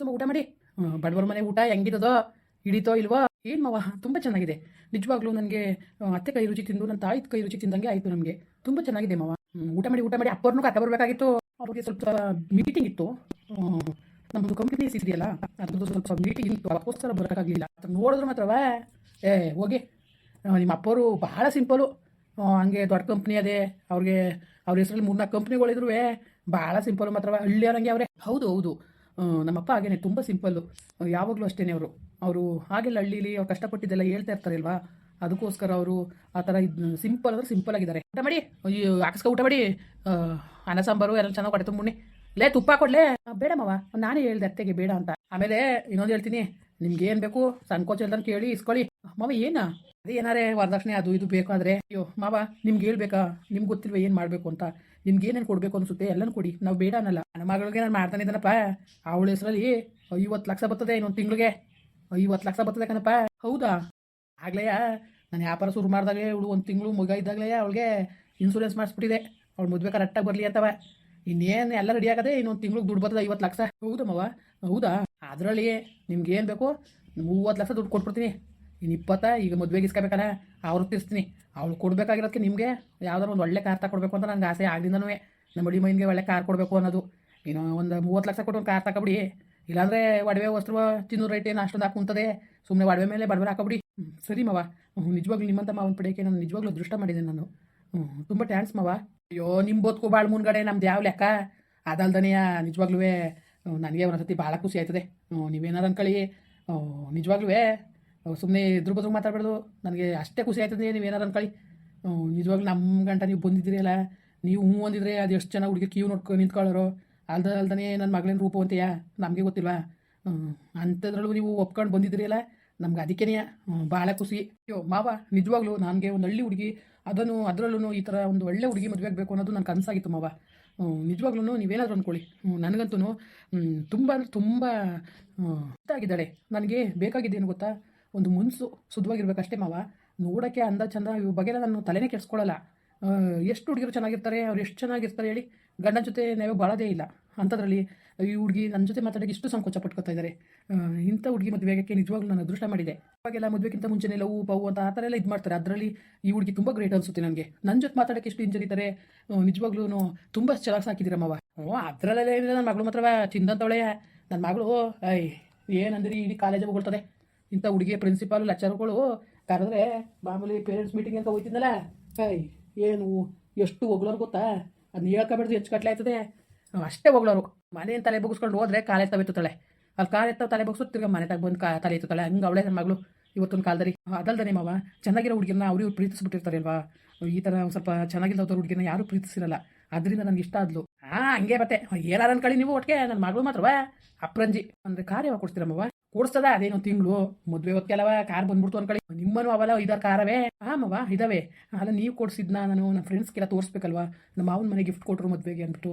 ತುಂಬ ಊಟ ಮಾಡಿ. ಬಡವರ ಮನೆ ಊಟ ಹೆಂಗಿದದೋ, ಹಿಡಿತೋ ಇಲ್ವಾ? ಏನು ಮಾವ, ತುಂಬ ಚೆನ್ನಾಗಿದೆ. ನಿಜವಾಗ್ಲೂ ನನಗೆ ಅತ್ತೆ ಕೈ ರುಚಿ ತಿಂದು ನನ್ನ ತಾಯಿ ಕೈ ರುಚಿ ತಿಂದಂಗೆ ಆಯಿತು ನಮಗೆ. ತುಂಬ ಚೆನ್ನಾಗಿದೆ ಮಾವ. ಊಟ ಮಾಡಿ ಊಟ ಮಾಡಿ, ಅಪ್ಪರ್ನೂ ಕರ್ಕ ಬರಬೇಕಾಗಿತ್ತು. ಅವ್ರಿಗೆ ಸ್ವಲ್ಪ ಮೀಟಿಂಗ್ ಇತ್ತು. ನಮ್ಮದು ಕಂಪ್ನಿ ಇದೆಯಲ್ಲ, ಅದ್ರದ್ದು ಸ್ವಲ್ಪ ಮೀಟಿಂಗ್ ಇತ್ತು. ಅದಕ್ಕೋಸ್ಕರ ಬರೋಕ್ಕಾಗಲಿಲ್ಲ ನೋಡಿದ್ರು ಮಾತ್ರವಾ. ಏ, ಹೋಗಿ. ನಿಮ್ಮ ಅಪ್ಪವರು ಬಹಳ ಸಿಂಪಲು ಹಂಗೆ ದೊಡ್ಡ ಕಂಪ್ನಿ ಅದೇ. ಅವ್ರಿಗೆ, ಅವ್ರ ಹೆಸರಲ್ಲಿ ಮೂರ್ನಾಲ್ಕು ಕಂಪ್ನಿಗಳಿದ್ರು ಭಾಳ ಸಿಂಪಲ್ ಮಾತ್ರ ಹಳ್ಳಿಯವ್ರಂಗೆ ಅವರೇ. ಹೌದು ಹೌದು. ನಮ್ಮಪ್ಪ ಹಾಗೇನೆ ತುಂಬ ಸಿಂಪಲ್ಲು ಯಾವಾಗಲೂ ಅಷ್ಟೇ ಅವರು. ಅವರು ಹಾಗೆಲ್ಲ ಹಳ್ಳೀಲಿ ಅವ್ರು ಕಷ್ಟಪಟ್ಟಿದ್ದೆಲ್ಲ ಹೇಳ್ತಾ ಇರ್ತಾರಲ್ವಾ? ಅದಕ್ಕೋಸ್ಕರ ಅವರು ಆ ಥರ ಇದು ಸಿಂಪಲ್ ಅಂದ್ರೆ ಸಿಂಪಲ್ ಆಗಿದ್ದಾರೆ. ಊಟ ಮಾಡಿ ಹಾಕಿಸ್ಕೊ ಊಟ ಮಾಡಿ. ಅನ್ನ ಸಾಂಬಾರು, ಎಲ್ಲ ಚೆನ್ನಾಗಿ ಕೊಡೆ ತುಂಬುಣ್ಣಿ ಲೇ, ತುಪ್ಪ ಕೊಡ್ಲೇ ಬೇಡ ಮಾವ, ನಾನೇ ಹೇಳಿದೆ ಅತ್ತೆಗೆ ಬೇಡ ಅಂತ. ಆಮೇಲೆ ಇನ್ನೊಂದು ಹೇಳ್ತೀನಿ, ನಿಮ್ಗೆ ಏನು ಬೇಕು ಸಂಕೋಚ ಇಲ್ದಂಗೆ ಕೇಳಿ, ಇಸ್ಕೊಳ್ಳಿ. ಮಾವ, ಏನ? ಅದೇ ಏನಾರೇ ವರದಕ್ಷಿಣೆ ಅದು ಇದು ಬೇಕಾದ್ರೆ? ಅಯ್ಯೋ, ಮಾವ, ನಿಮ್ಗೆ ಹೇಳ್ಬೇಕಾ? ನಿಮ್ಗೆ ಗೊತ್ತಿಲ್ವ ಏನು ಮಾಡಬೇಕು ಅಂತ? ನಿಮ್ಗೆ ಏನೇನು ಕೊಡಬೇಕು ಅನ್ಸುತ್ತೆ ಎಲ್ಲನೂ ಕೊಡಿ. ನಾವು ಬೇಡ ಅನ್ನಲ್ಲ. ನನ್ನ ಮಗಳಿಗೆ ನಾನು ಮಾಡ್ತಾನೆ ಇದ್ದಾನಪ್ಪ ಅವಳ ಹೆಸರಲ್ಲಿ ಐವತ್ತು ಲಕ್ಷ ಬರ್ತದೆ ಇನ್ನೊಂದು ತಿಂಗಳಿಗೆ. ಐವತ್ತು ಲಕ್ಷ ಬರ್ತದೆ ಕಣಪ್ಪ. ಹೌದಾ? ಆಗ್ಲೆಯ ನಾನು ವ್ಯಾಪಾರ ಶುರು ಮಾಡಿದಾಗಲೇ ಇವಳು ಒಂದು ತಿಂಗಳು ಮಗ ಇದ್ದಾಗಲೇ ಅವಳಿಗೆ ಇನ್ಸೂರೆನ್ಸ್ ಮಾಡಿಸ್ಬಿಟ್ಟಿದೆ. ಅವಳು ಮದುವೆ ಕರೆಕ್ಟಾಗಿ ಬರಲಿ ಅಂತವ. ಇನ್ನೇನು ಎಲ್ಲ ರೆಡಿ ಆಗದೆ ಇನ್ನೊಂದು ತಿಂಗಳಿಗೆ ದುಡ್ಡು ಬರ್ತದೆ ಐವತ್ತು ಲಕ್ಷ. ಹೌದಮ್ಮವ ಹೌದಾ? ಅದರಲ್ಲಿ ನಿಮ್ಗೆ ಏನು ಬೇಕು ಮೂವತ್ತು ಲಕ್ಷ ದುಡ್ಡು ಕೊಟ್ಬಿಡ್ತೀನಿ. ಇನ್ನು ಇಪ್ಪತ್ತ, ಈಗ ಮದುವೆಗೆ ಇಸ್ಕೋಬೇಕಲ್ಲ ಅವ್ರು ತಿರ್ಸ್ತೀನಿ. ಅವಳು ಕೊಡಬೇಕಾಗಿರೋದಕ್ಕೆ ನಿಮಗೆ ಯಾವ್ದಾರು ಒಂದು ಒಳ್ಳೆ ಕಾರ್ ತಗೊಡ್ಬೇಕು ಅಂತ ನಂಗೆ ಆಸೆ ಆಗಿಂದನೂ ನಮ್ಮ ಅಡಿ ಮೈನ್ಗೆ ಒಳ್ಳೆ ಕಾರ್ ಕೊಡಬೇಕು ಅನ್ನೋದು. ಇನ್ನು ಒಂದು ಮೂವತ್ತು ಲಕ್ಷ ಕೊಟ್ಟು ಒಂದು ಕಾರ್ ತಗೊಬಿಡಿ ಇಲ್ಲಾಂದರೆ ಒಡವೆ ವಸ್ತ್ರ ತಿನ್ನೋ ರೇಟ್ ಏನು ಅಷ್ಟೊಂದು ಹಾಕುಂತದೆ ಸುಮ್ಮನೆ ಒಡವೆ ಮೇಲೆ ಬಡವರ ಹಾಕೊಬಿಡಿ. ಸರಿ ಮವ. ನಿಜವಾಗ್ಲೂ ನಿಮ್ಮಂತ ಮಾವನ ಪಡೆಯೋಕೆ ನಾನು ನಿಜವಾಗ್ಲೂ ದೃಷ್ಟ ಮಾಡಿದೆ ನಾನು. ಹ್ಞೂ ತುಂಬ ಥ್ಯಾಂಕ್ಸ್ ಮವ. ಅಯ್ಯೋ ನಿಮ್ಮ ಬದುಕು ಭಾಳ ಮುನ್ಗಡೆ, ನಮ್ದು ಯಾವ ಲೆಕ್ಕ? ಅದಲ್ದನೆಯ ನಿಜವಾಗ್ಲೂ ನನಗೆ ಒಂದ್ಸತಿ ಭಾಳ ಖುಷಿ ಆಯ್ತದೆ. ನೀವೇನಾರು ಅಂದ್ಕೊಳ್ಳಿ ನಿಜವಾಗ್ಲೂ ಸುಮ್ಮನೆ ಇದ್ರ ಬದ್ರು ಮಾತಾಡ್ಬಾರ್ದು. ನನಗೆ ಅಷ್ಟೇ ಖುಷಿ ಆಯ್ತದೆ ಏನಾರು ಅನ್ಕೊಳ್ಳಿ. ನಿಜವಾಗ್ಲೂ ನಮ್ಮ ಗಂಟ ನೀವು ಬಂದಿದ್ದೀರಲ್ಲ, ನೀವು ಹ್ಞೂ ಅಂದಿದ್ರೆ ಅದು ಎಷ್ಟು ಚೆನ್ನಾಗಿ ಹುಡುಗಿ ಕ್ಯೂ ನೋಡ್ಕೊ, ನಿಂತ್ಕೊಳ್ಳೋರು. ಅಲ್ದ ಅಲ್ದನೇ ನನ್ನ ಮಗಳೇನು ಅಂತೀಯಾ? ನಮಗೆ ಗೊತ್ತಿಲ್ವಾ? ಅಂಥದ್ರಲ್ಲೂ ನೀವು ಒಪ್ಕೊಂಡು ಬಂದಿದ್ದೀರಲ್ಲ, ನಮ್ಗೆ ಅದಕ್ಕೇನೆ ಭಾಳ ಖುಷಿ. ಅಯ್ಯೋ, ಮಾವ, ನಿಜವಾಗ್ಲೂ ನನಗೆ ಒಂದು ಹಳ್ಳಿ ಹುಡುಗಿ, ಅದನ್ನು ಅದರಲ್ಲೂ ಈ ಥರ ಒಂದು ಒಳ್ಳೆ ಹುಡುಗಿ ಮದುವೆ ಆಗಬೇಕು ಅನ್ನೋದು ನನ್ನ ಕನಸಾಗಿತ್ತು ಮಾವ. ನಿಜವಾಗ್ಲೂ ನೀವೇನಾದರೂ ಅಂದ್ಕೊಳ್ಳಿ ನನಗಂತೂ ತುಂಬ ತುಂಬ ಇಷ್ಟ ಆಗಿದ್ದಾಳೆ ನನಗೆ ಬೇಕಾಗಿದ್ದೇನು ಗೊತ್ತಾ? ಒಂದು ಮುನ್ಸು ಶುದ್ಧವಾಗಿರ್ಬೇಕಷ್ಟೇ ಮಾವ. ನೋಡೋಕ್ಕೆ ಅಂದ ಚಂದ ಇವ್ ಬಗ್ಗೆ ನಾನು ತಲೆನೇ ಕೆಡಿಸ್ಕೊಳ್ಳಲ್ಲ ಎಷ್ಟು ಹುಡುಗಿರು ಚೆನ್ನಾಗಿರ್ತಾರೆ, ಅವ್ರು ಎಷ್ಟು ಚೆನ್ನಾಗಿರ್ತಾರೆ ಹೇಳಿ ಗಂಡನ ಜೊತೆ ನಾವೇ ಬಾಳೋದೇ ಇಲ್ಲ. ಅಂಥದ್ರಲ್ಲಿ ಈ ಹುಡುಗಿ ನನ್ನ ಜೊತೆ ಮಾತಾಡೋಕ್ಕೆ ಇಷ್ಟು ಸಂಕೋಚ ಪಟ್ಕೊತಾ ಇದ್ದಾರೆ ಇಂಥ ಹುಡುಗಿ ಮದುವೆ ಆಗೋಕ್ಕೆ ನಿಜವಾಗ್ಲೂ ನಾನು ಅದೃಷ್ಟ ಮಾಡಿದೆ. ಅವಾಗೆಲ್ಲ ಮದುವೆಗಿಂತ ಮುಂಚೆನೇ ಲವ್ ಪವು ಅಂತ ಆ ಥರ ಎಲ್ಲ ಇದು ಮಾಡ್ತಾರೆ. ಅದರಲ್ಲಿ ಈ ಹುಡುಗಿ ತುಂಬ ಗ್ರೇಟ್ ಅನಿಸುತ್ತೆ ನನಗೆ. ನನ್ನ ಜೊತೆ ಮಾತಾಡೋಕ್ಕೆ ಎಷ್ಟು ಹಿಂಜರಿತಾರೆ ನಿಜವಾಗ್ಲೂ ತುಂಬ ಚೆನ್ನಾಗಿ ಸಾಕಿದ್ದೀರ ಮಾವ. ಹ್ಞೂ ಅದರಲ್ಲೆಲ್ಲ ಏನಿದೆ ನನ್ನ ಮಗಳು ಮಾತ್ರವ? ಚಿಂದಂತವಳೆ? ನನ್ನ ಮಗಳು ಐ, ಏನಂದ್ರಿ, ಇಡೀ ಕಾಲೇಜಿಗೆ ಹೋಗ್ತದೆ ಇಂಥ ಹುಡುಗಿ ಪ್ರಿನ್ಸಿಪಾಲ್ ಲೆಕ್ಚರ್ಗಳು ಕರೆದ್ರೆ, ಮಾಮೂಲಿ ಪೇರೆಂಟ್ಸ್ ಮೀಟಿಂಗ್ ಅಂತ ಹೋಯ್ತಿದ್ದಲ್ಲ ಐ ಏನು, ಎಷ್ಟು ಹೊಗಳೋರು ಗೊತ್ತಾ? ಅದನ್ನ ಹೇಳ್ಕೊಬೇಡ್ದು ಹೆಚ್ಚು ಕಟ್ಲೆ ಆಯ್ತದೆ. ಅಷ್ಟೇ ಹೊಗಳೋರು. ಮನೆಯಿಂದ ತಲೆ ಬಗ್ಸ್ಕೊಂಡು ಹೋದ್ರೆ ಕಾಲೇಜ್ ತವೆತ್ತುತ್ತಾಳೆ ಅಲ್ಲಿ ಕಾಲ್ ಎತ್ತಾವ ತಲೆ ಬಗ್ಸು ತಿರ್ಗ ಮನೆ ತಗ ಬಂದು ಕಾ, ತಲೆ ಎತ್ತುತ್ತಾಳೆ. ಹಂಗೆ ಅವಳೇ ನನ್ನ ಮಗಳು ಇವತ್ತೊಂದು ಕಾಲದಲ್ಲಿ. ಅದಲ್ದನೆ ಮಾವ ಚೆನ್ನಾಗಿರೋ ಹುಡುಗಿನ ಅವ್ರು ಇವ್ರು ಪ್ರೀತಿಸ್ಬಿಟ್ಟಿರ್ತಾರೆ ಅಲ್ವಾ ಈ ಥರ ಸ್ವಲ್ಪ ಚೆನ್ನಾಗಿಲ್ಲದ ಹುಡುಗಿನ ಯಾರೂ ಪ್ರೀತಿಸಿರಲ್ಲ. ಅದರಿಂದ ನನಗೆ ಇಷ್ಟ ಆದ್ಲು. ಹಾಂ, ಹಂಗೆ ಮತ್ತೆ ಏನಾರ ಅನ್ಕೊಳ್ಳಿ ನೀವು ಒಟ್ಟಿಗೆ ನನ್ನ ಮಗಳು ಮಾತ್ರವಾ ಅಪ್ರಂಜಿ. ಅಂದರೆ ಕಾರ್ ಯಾವಾಗ ಕೊಡ್ತೀರಮ್ಮವ ಕೊಡ್ಸದ, ಅದೇನೋ ತಿಂಗಳು. ಮದುವೆ ಹೊತ್ಕೆಲ್ಲವ ಕಾರ್ ಬಂದ್ಬಿಡ್ತು ಅನ್ಕೊಳ್ಳಿ. ನಿಮ್ಮನು ಅವಲ್ಲ ಇದಾರ ಕಾರವೇ? ಆಮವ ಇದಾವೆ. ಅಲ್ಲ, ನೀವು ಕೊಡ್ಸಿದ್ನ, ನಾನು ನನ್ನ ಫ್ರೆಂಡ್ಸ್ಗೆಲ್ಲ ತೋರಿಸ್ಬೇಕಲ್ವಾ? ನಮ್ಮ ಮಾವನ ಮನೆ ಗಿಫ್ಟ್ ಕೊಟ್ಟರು ಮದುವೆಗೆ ಅಂದ್ಬಿಟ್ಟು.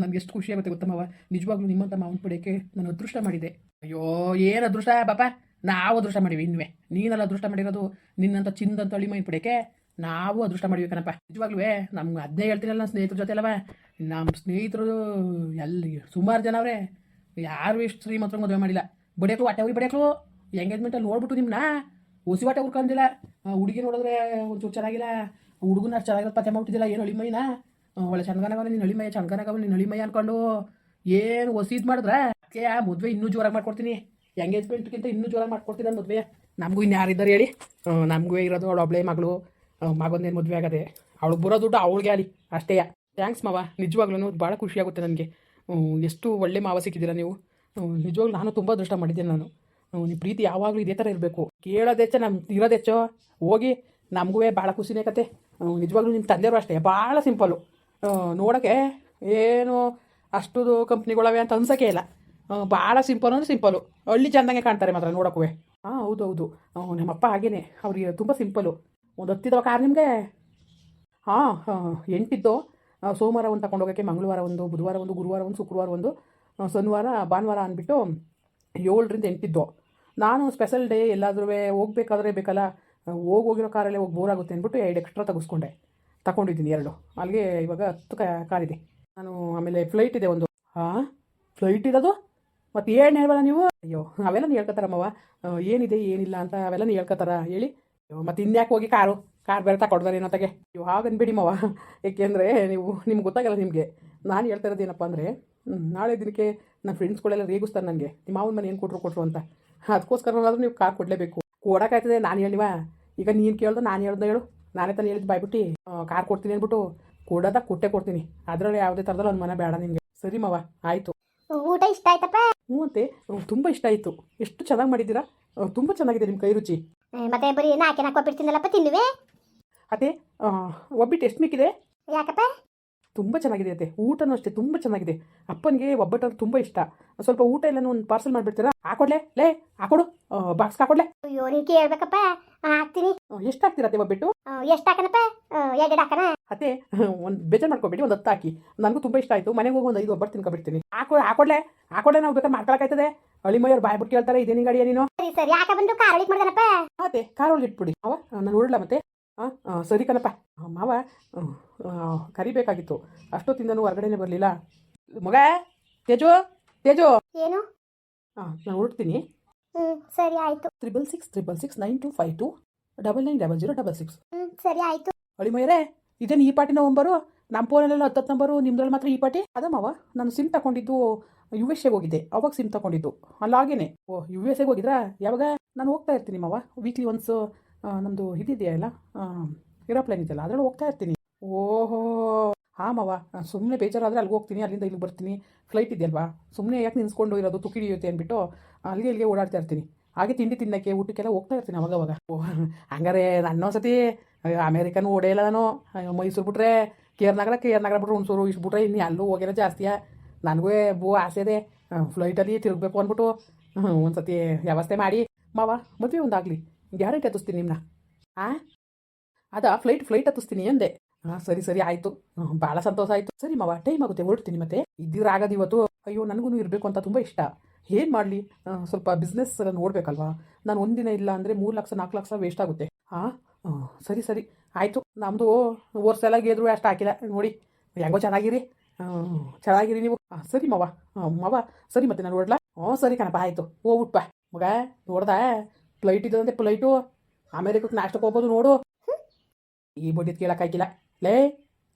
ನನಗೆ ಎಷ್ಟು ಖುಷಿ ಆಗುತ್ತೆ ಗೊತ್ತಮ್ಮವ ನಿಜವಾಗ್ಲೂ ನಿಮ್ಮಂತ ಮಾವನ ಪಡೆಯಕ್ಕೆ ನಾನು ಅದೃಷ್ಟ ಮಾಡಿದೆ ಅಯ್ಯೋ, ಏನು ಅದೃಷ್ಟ, ಪಾಪ? ನಾವು ಅದೃಷ್ಟ ಮಾಡಿವಿ ಇನ್ವೆ. ನೀನೆಲ್ಲ ಅದೃಷ್ಟ ಮಾಡಿರೋದು ನಿನ್ನಂತ ಚಿಂದಂತ ಅಳಿಮೈ ಪಡೆಯೋಕ್ಕೆ? ನಾವು ಅದೃಷ್ಟ ಮಾಡ್ಬೇಕನಪ್ಪ. ನಿಜವಾಗ್ಲೂ ನಮ್ಗೆ ಅದನ್ನೇ ಹೇಳ್ತೀನಲ್ಲ ನನ್ನ ಸ್ನೇಹಿತರ ಜೊತೆ ಅಲ್ಲವ ನಮ್ಮ ಸ್ನೇಹಿತರು ಎಲ್ಲಿ, ಸುಮಾರು ಜನ ಅವರೇ ಯಾರು ಎಷ್ಟು ಮಾತ್ರ ಮದುವೆ ಮಾಡಿಲ್ಲ. ಬಡಿಯಕ್ಲು ಹೊಟ್ಟೆ ಅವ್ರಿಗೆ ಬಡಿಯಕ್ಲು ಎಂಗೇಜ್ಮೆಂಟಲ್ಲಿ ನೋಡ್ಬಿಟ್ಟು ನಿಮ್ಮನ್ನ ಹೊಸಿ ಹೊಟ್ಟೆ ಹುಡ್ಕೊಂಡಿಲ್ಲ ಹುಡುಗಿ ನೋಡಿದ್ರೆ ಒಂಚೂರು ಚೆನ್ನಾಗಿಲ್ಲ. ಹುಡುಗನ ಚೆನ್ನಾಗಿರೋ ಪತ್ತೆ ಮಾಡ್ಬಿಟ್ಟಿದ್ದಿಲ್ಲ. ಏನು ಅಳಿಮೈನ ಒಳ್ಳೆ ಚಂದನಾಗ ನೀನು ಅಳಿಮಯ್ಯ ಚಂದನಾಗ ನೀನು ಅಳಿಮಯ್ಯ ಅನ್ಕೊಂಡು ಏನು ಹೊಸಿ ಇದು ಮಾಡಿದ್ರೆ? ಅದಕ್ಕೆ ಆ ಮದುವೆ ಇನ್ನೂ ಜೋರಾಗಿ ಮಾಡ್ಕೊಡ್ತೀನಿ. ಎಂಗೇಜ್ಮೆಂಟ್ಗಿಂತ ಇನ್ನೂ ಜೋರಾಗಿ ಮಾಡ್ಕೊಡ್ತೀನಿ ನನ್ನ ಮದುವೆ ನಮಗೂ ಇನ್ನು ಯಾರಿದ್ದಾರೆ ಹೇಳಿ. ನಮಗೂ ಇರೋದು ಒಬ್ಳೆ ಮಗಳು. ಮಗೊಂದೇನು ಮದುವೆ ಆಗದೆ. ಅವಳು ಬರೋ ದುಡ್ಡು ಅವಳಿಗೆ ಅಲ್ಲಿ, ಅಷ್ಟೇ. ಥ್ಯಾಂಕ್ಸ್ ಮಾವ. ನಿಜವಾಗ್ಲೂ ಭಾಳ ಖುಷಿಯಾಗುತ್ತೆ ನನಗೆ. ಎಷ್ಟು ಒಳ್ಳೆ ಮಾವ ಸಿಕ್ಕಿದ್ದೀರಾ ನೀವು? ನಿಜವಾಗ್ಲೂ ನಾನು ತುಂಬ ದೃಷ್ಟ ಮಾಡಿದ್ದೇನೆ ನಾನು. ನಿಮ್ಮ ಪ್ರೀತಿ ಯಾವಾಗಲೂ ಇದೇ ಥರ ಇರಬೇಕು. ಕೇಳೋದೆಚ್ಚ ನಮ್ಮ ಇರೋದೆಚ್ಚೋ ಹೋಗಿ ನಮಗೂ ಭಾಳ ಖುಷಿನೇ ಕತೆ. ನಿಜವಾಗ್ಲೂ ನಿಮ್ಮ ತಂದೆಯವರು ಅಷ್ಟೇ. ಭಾಳ ಸಿಂಪಲ್ಲು. ನೋಡೋಕ್ಕೆ ಏನು ಅಷ್ಟು ಕಂಪ್ನಿಗಳವೆ ಅಂತ ಅನ್ಸೋಕ್ಕೆ ಇಲ್ಲ. ಭಾಳ ಸಿಂಪಲ್ ಅಂದರೆ ಸಿಂಪಲ್ಲು. ಹಳ್ಳಿ ಚೆಂದಂಗೆ ಕಾಣ್ತಾರೆ ಮಾತ್ರ ನೋಡೋಕ್ಕೂ ಹಾಂ ಹೌದು ಹೌದು ನಮ್ಮಪ್ಪ ಹಾಗೇನೆ. ಅವ್ರಿಗೆ ತುಂಬ ಸಿಂಪಲ್ಲು. ಒಂದು ಹತ್ತಿದವ ಕಾರ್ ನಿಮಗೆ? ಹಾಂ ಹಾಂ, ಎಂಟಿದ್ದು. ಸೋಮವಾರ ಒಂದು ತಗೊಂಡು ಹೋಗೋಕ್ಕೆ ಮಂಗಳವಾರ ಒಂದು, ಬುಧವಾರ ಒಂದು, ಗುರುವಾರ ಒಂದು, ಶುಕ್ರವಾರ ಒಂದು ಶನಿವಾರ, ಭಾನುವಾರ ಅಂದ್ಬಿಟ್ಟು ಏಳರಿಂದ ಎಂಟಿದ್ದು. ನಾನು ಸ್ಪೆಷಲ್ ಡೇ ಎಲ್ಲಾದ್ರೂ ಹೋಗ್ಬೇಕಾದ್ರೆ ಬೇಕಲ್ಲ, ಹೋಗಿ ಹೋಗಿರೋ ಕಾರಲ್ಲೇ ಹೋಗಿ ಬೋರ್ ಆಗುತ್ತೆ ಅಂದ್ಬಿಟ್ಟು ಎರಡು ಎಕ್ಸ್ಟ್ರಾ ತೆಗೆಸ್ಕೊಂಡೆ. ತಗೊಂಡಿದ್ದೀನಿ ಎರಡು. ಅಲ್ಲಿಗೆ ಇವಾಗ ಹತ್ತು ಕಾರಿದೆ ನಾನು ಆಮೇಲೆ ಫ್ಲೈಟ್ ಇದೆ ಒಂದು. ಹಾಂ? ಫ್ಲೈಟ್ ಇರೋದು? ಮತ್ತೆ ಏನು ಹೇಳ್ಬಲ್ಲ ನೀವು? ಅಯ್ಯೋ, ಅವೆಲ್ಲ ಹೇಳ್ಕೊತಾರಮ್ಮವ ಏನಿದೆ, ಏನಿಲ್ಲ ಅಂತ ಅವೆಲ್ಲ ಹೇಳ್ಕೊತಾರ, ಹೇಳಿ. ಮತ್ತೆ ಇನ್ಯಾಕೆ ಹೋಗಿ ಕಾರು? ಕಾರ್ ಬೇರೆ ತಗೊಡ್ದಾರೆ ಏನೋ ತಗೆ. ಅಯ್ಯೋ ಹಾಗನ್ಬೇಡಿ ಮವ. ಏಕೆಂದರೆ ನೀವು ನಿಮ್ಗೆ ಗೊತ್ತಾಗಲ್ಲ ನಿಮಗೆ. ನಾನು ಹೇಳ್ತಾ ಇರೋದು ಏನಪ್ಪ ಅಂದರೆ ನಾಳೆ ದಿನಕ್ಕೆ ನನ್ನ ಫ್ರೆಂಡ್ಸ್ಗಳೆಲ್ಲ ರೇಗಿಸ್ತಾರೆ ನನಗೆ. ನಿಮ್ಮ ಮಾವನ ಮನೆ ಏನು ಕೊಟ್ಟರು ಕೊಟ್ಟರು ಅಂತ. ಅದಕ್ಕೋಸ್ಕರನಾದ್ರೂ ನೀವು ಕಾರ್ ಕೊಡಲೇಬೇಕು. ಕೊಡೋಕ್ಕಾಯ್ತದೆ ನಾನು ಹೇಳಿವಾ ಈಗ ನೀನು ಕೇಳ್ದು ನಾನು ಹೇಳ್ದೆ ಹೇಳು. ನಾನೇ ತಾನು ಹೇಳಿದ್ದು ಬಾಯ್ಬಿಟ್ಟು. ಕಾರ್ ಕೊಡ್ತೀನಿ ಅಂದ್ಬಿಟ್ಟು ಕೊಡೋದ ಕೊಟ್ಟೆ ಕೊಡ್ತೀನಿ. ಅದರಲ್ಲಿ ಯಾವುದೇ ಥರದಲ್ಲಿ ಒಂದು ಮನೆ ಬೇಡ ನಿಮಗೆ ಸರಿ ಮವ ಆಯಿತು. ಊಟ ಇಷ್ಟ ಆಯ್ತಪ್ಪ? ಹ್ಞೂ ಅಂತೆ ತುಂಬ ಇಷ್ಟ ಆಯಿತು. ಎಷ್ಟು ಚೆನ್ನಾಗಿ ಮಾಡಿದ್ದೀರಾ? ತುಂಬ ಚೆನ್ನಾಗಿದೆ ನಿಮ್ಮ ಕೈ ರುಚಿ. ಮತ್ತೆ ಬರೀ ನಾಕೆ ನಾಲ್ಕು ಒಬ್ಬಿಡ್ತೀನಲ್ಲಪ್ಪ ತಿನ್ನುವೆ? ಅದೇ ಒಬ್ಬಿಟ್ಟು ಎಷ್ಟು ಮಿಕ್ಕಿದೆ? ಯಾಕಪ್ಪ? ತುಂಬ ಚೆನ್ನಾಗಿದೆ ಅದೇ ಊಟನೂ ಅಷ್ಟೇ ತುಂಬ ಚೆನ್ನಾಗಿದೆ. ಅಪ್ಪನಿಗೆ ಒಬ್ಬಟ್ಟು ಅಂದ್ರೆ ತುಂಬ ಇಷ್ಟ. ಸ್ವಲ್ಪ ಊಟ ಎಲ್ಲನೂ ಒಂದು ಪಾರ್ಸಲ್ ಮಾಡಿಬಿಡ್ತೀರಾ? ಹಾಕೊಡ್ಲೆ ಲೇ ಹಾಕೊಡು. ಬಾಕ್ಸ್ ಹಾಕೊಡ್ಲೆ. ಅಯ್ಯೋ ನೀನು ಕೇಳ್ಬೇಕಪ್ಪ. ಹಾಕ್ತೀನಿ. ಎಷ್ಟು ಹಾಕ್ತೀರತ್ತೆ ಒಬ್ಬಿಟ್ಟು? ಎಷ್ಟು ಹಾಕನಪ್ಪ? ಎರಡು ಹಾಕನ? ಅತ್ತೆ ಒಂದು ಬೇಜಾರು ಮಾಡ್ಕೊಬೇಡಿ ಒಂದು ಹತ್ತು ಹಾಕಿ. ನನಗೂ ತುಂಬ ಇಷ್ಟ ಆಯಿತು. ಮನೆಗೆ ಹೋಗಿ ಒಂದು ಐದು ಒಬ್ಬಟ್ಟು ತಿನ್ಕೊಬಿಡ್ತೀನಿ. ಹಾಕೊ ಹಾಕೊಡ್ಲೆ ಹಾಕೊಡ್ಲೆ ನಾವು ಬೇಕಾದ್ರೆ ಮಾಡ್ಕೊಳಕಾಯ್ತದೆ ಹಳಿಮಯ್ಯವ್ರು ಬಾಯ್ಬಿಟ್ಟು ಕೇಳ್ತಾರೆ ಇದೇನಿ ಗಾಡಿ ನೀನು? ಸರಿ ಸರಿ ಯಾಕ ಬಂದು ಕಾರ್ ಒಳಗೆ ಮಾಡ್ದನಪ್ಪ? ಅದೇ ಕಾರೊಳಗೆ ಇಟ್ಬಿಡಿ. ಅವ ನಾನು ಉಳ್ಳ ಮತ್ತೆ. ಹಾಂ ಸರಿ ಕಣಪ್ಪ. ಮಾವ ಕರಿಬೇಕಾಗಿತ್ತು. ಅಷ್ಟೊತ್ತಿಂದನೂ ಹೊರಗಡೆನೇ ಬರಲಿಲ್ಲ. ಮಗ ತೇಜು ತೇಜು. ಏನು? ಹಾಂ ನಾನು ಹೊರಡ್ತೀನಿ ಹ್ಞೂ ಸರಿ ಆಯ್ತು. Triple six triple six nine two five two double nine double zero double six. ಹ್ಞೂ ಸರಿ ಆಯ್ತು. ಅಳಿಮಯ್ಯರೇ ಇದೇನು ಈ ಪಾಟಿನ ನಂಬರು ನಮ್ಮ ಫೋನಲ್ಲೆಲ್ಲ ಹತ್ತತ್ತು ನಂಬರು ನಿಮ್ದ್ರಲ್ಲಿ ಮಾತ್ರ ಈ ಪಾಟಿ? ಅದಮ್ಮವ ಮಾವ ನಾನು ಸಿಮ್ ತಗೊಂಡಿದ್ದು ಯು ಎಸ್ ಎಗೆ ಹೋಗಿದ್ದೆ. ಅವಾಗ ಸಿಮ್ ತಗೊಂಡಿದ್ದು. ಅಲ್ಲಾಗೇನೆ. ಓ, ಯು ಎಸ್ ಎಗೆ ಹೋಗಿದ್ರಾ? ಯಾವಾಗ? ನಾನು ಹೋಗ್ತಾ ಇರ್ತೀನಿ ಮಾವ. ವೀಕ್ಲಿ ಒನ್ಸ್ ನಮ್ಮದು ಇದಿದೆಯಲ್ಲ ಏರೋಪ್ಲೇನ್ ಇದೆಯಲ್ಲ, ಅದರಲ್ಲಿ ಹೋಗ್ತಾ ಇರ್ತೀನಿ. ಓಹೋ! ಹಾ ಮಾವ ಸುಮ್ಮನೆ ಬೇಜಾರಾದರೆ ಅಲ್ಲಿಗೆ ಹೋಗ್ತೀನಿ, ಅಲ್ಲಿಂದ ಇಲ್ಲಿಗೆ ಬರ್ತೀನಿ. ಫ್ಲೈಟ್ ಇದೆಯಲ್ವಾ? ಸುಮ್ಮನೆ ಯಾಕೆ ನಿನ್ಸ್ಕೊಂಡು ಇರೋದು ತುಕಿಡಿಯುತ್ತೆ ಅಂದ್ಬಿಟ್ಟು ಅಲ್ಲಿಗೆ ಇಲ್ಲಿಗೆ ಓಡಾಡ್ತಾ ಇರ್ತೀನಿ. ಹಾಗೆ ತಿಂಡಿ ತಿನ್ನಕ್ಕೆ, ಊಟಕ್ಕೆಲ್ಲ ಹೋಗ್ತಾ ಇರ್ತೀನಿ ಅವಾಗ ಅವಾಗ. ಹಂಗಾರೆ ನನ್ನ ಸತಿ ಅಮೇರಿಕನ್ ಓಡೇ ಇಲ್ಲ ನಾನು. ಮೈಸೂರು ಬಿಟ್ರೆ ಕೇರ್ನಗರ ಕೇರ್ನಗರ ಬಿಟ್ರೆ ಹುಣಸೂರು, ಇಷ್ಟು ಬಿಟ್ರೆ ಇನ್ನು ಅಲ್ಲೂ ಹೋಗಿರೋ ಜಾಸ್ತಿಯ? ನನಗೂ ಬೂ ಆಸೆ ಇದೆ ಫ್ಲೈಟಲ್ಲಿ ತಿರುಗಬೇಕು ಅಂದ್ಬಿಟ್ಟು ಒಂದು ಸತಿ ವ್ಯವಸ್ಥೆ ಮಾಡಿ ಮಾವ ಮದುವೆ ಒಂದಾಗಲಿ ಗ್ಯಾರಂಟಿ ಹತ್ತಿಸ್ತೀನಿ ನಿಮ್ಮನ್ನ ಹಾಂ ಅದ ಫ್ಲೈಟ್ ಫ್ಲೈಟ್ ಹತ್ತಿಸ್ತೀನಿ ಅಂದೆ ಹಾಂ ಸರಿ ಸರಿ ಆಯಿತು ಭಾಳ ಸಂತೋಷ ಆಯಿತು ಸರಿ ಮಾವ ಟೈಮ್ ಆಗುತ್ತೆ ಹೊರಡ್ತೀನಿ ಮತ್ತೆ ಇದ್ದಿರಾಗದು ಇವತ್ತು ಅಯ್ಯೋ ನನಗೂ ಇರಬೇಕು ಅಂತ ತುಂಬ ಇಷ್ಟ. ಏನು ಮಾಡಲಿ? ಸ್ವಲ್ಪ ಬಿಸ್ನೆಸ್ ಎಲ್ಲ ನೋಡಬೇಕಲ್ವಾ? ನಾನು ಒಂದಿನ ಇಲ್ಲ ಅಂದರೆ ಮೂರು ಲಕ್ಷ, ನಾಲ್ಕು ಲಕ್ಷ ವೇಸ್ಟ್ ಆಗುತ್ತೆ. ಹಾಂ ಸರಿ ಸರಿ. ಆಯಿತು. ನಮ್ಮದು ಓರ್ಸೆಲ್ಲ ಗೆದ್ರು ಅಷ್ಟು ಹಾಕಿಲ್ಲ. ನೋಡಿ, ಹೆಂಗೋ ಚೆನ್ನಾಗಿರಿ. ಚೆನ್ನಾಗಿರಿ ನೀವು. ಸರಿ ಮವ. ಮವ ಸರಿ ಮತ್ತೆ ನಾನು ಹೊರಡ್ಲಾ ಹ್ಞೂ ಸರಿ ಕಣಪ್ಪ ಆಯಿತು. ಹೋಗ್ಬಿಟ್ಪ ಮಗ ನೋಡ್ದ? ಫ್ಲೈಟ್ ಇದ್ದದಂತೆ ಫ್ಲೈಟು ಅಮೇರಿಕಕ್ಕೆ ನಾಷ್ಟಕ್ಕೆ ಹೋಗ್ಬೋದು ನೋಡು. ಈ ಬಡ್ಡಿದ್ ಕೇಳಕ್ಕಾಗಿಲ್ಲ. ಲೇ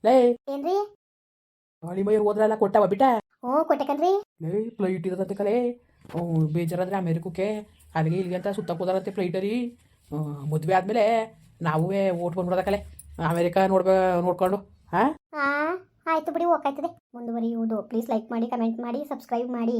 ಲೇ. ಏನ್ರಿ? ಹೊಳಿ ಮೈಯವ್ರು ಹೋದ್ರಲ್ಲ ಕೊಟ್ಟವ ಬಿಟ್ಟ? ಹ್ಞೂ ಕೊಟ್ಟಕನ್ರಿ ಲೇ ಫ್ಲೈಟ್ ಇರೋದಂತೆ ಕಲೆ ಬೇಜಾರಾದ್ರೆ ಅಮೇರಿಕಕ್ಕೆ ಅಲ್ಲಿಗೆ ಇಲ್ಲಿಗೆ ಅಂತ ಸುತ್ತ ಹೋದಾರಂತೆ ರೀ ಮದುವೆ ಆದಮೇಲೆ ನಾವೇ ಓಟ್ ಬಂದ್ಬಿಡೋದ ಕಲೆ ಅಮೇರಿಕ ನೋಡ್ಬೇ ನೋಡ್ಕೊಂಡು. ಹಾಂ? ಆಯ್ತು ಬಿಡಿ ಹೋಗ್ತದೆ ಮುಂದುವರಿಯುವುದು. ಪ್ಲೀಸ್ ಲೈಕ್ ಮಾಡಿ ಕಮೆಂಟ್ ಮಾಡಿ ಸಬ್ಸ್ಕ್ರೈಬ್ ಮಾಡಿ.